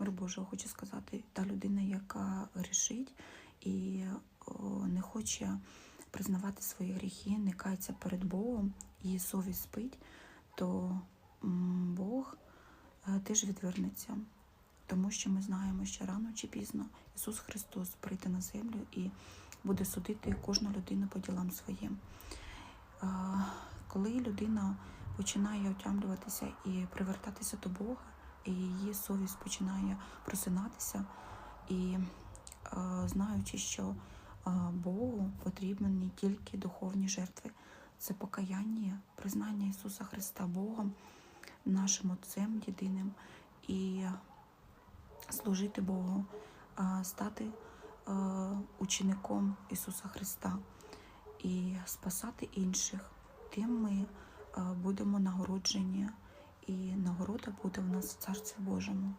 мир Божого хочу сказати, та людина, яка грішить і не хоче признавати свої гріхи, не кається перед Богом, її совість спить, то Бог е, теж відвернеться. Тому що ми знаємо, що рано чи пізно Ісус Христос прийде на землю і буде судити кожну людину по ділам своїм. Коли людина починає отямлюватися і привертатися до Бога, і її совість починає просинатися, і а, знаючи, що а, Богу потрібні тільки духовні жертви, це покаяння, признання Ісуса Христа Богом, нашим Отцем єдиним, і служити Богу, стати е, учеником Ісуса Христа і спасати інших, тим ми е, будемо нагороджені, і нагорода буде в нас в Царстві Божому.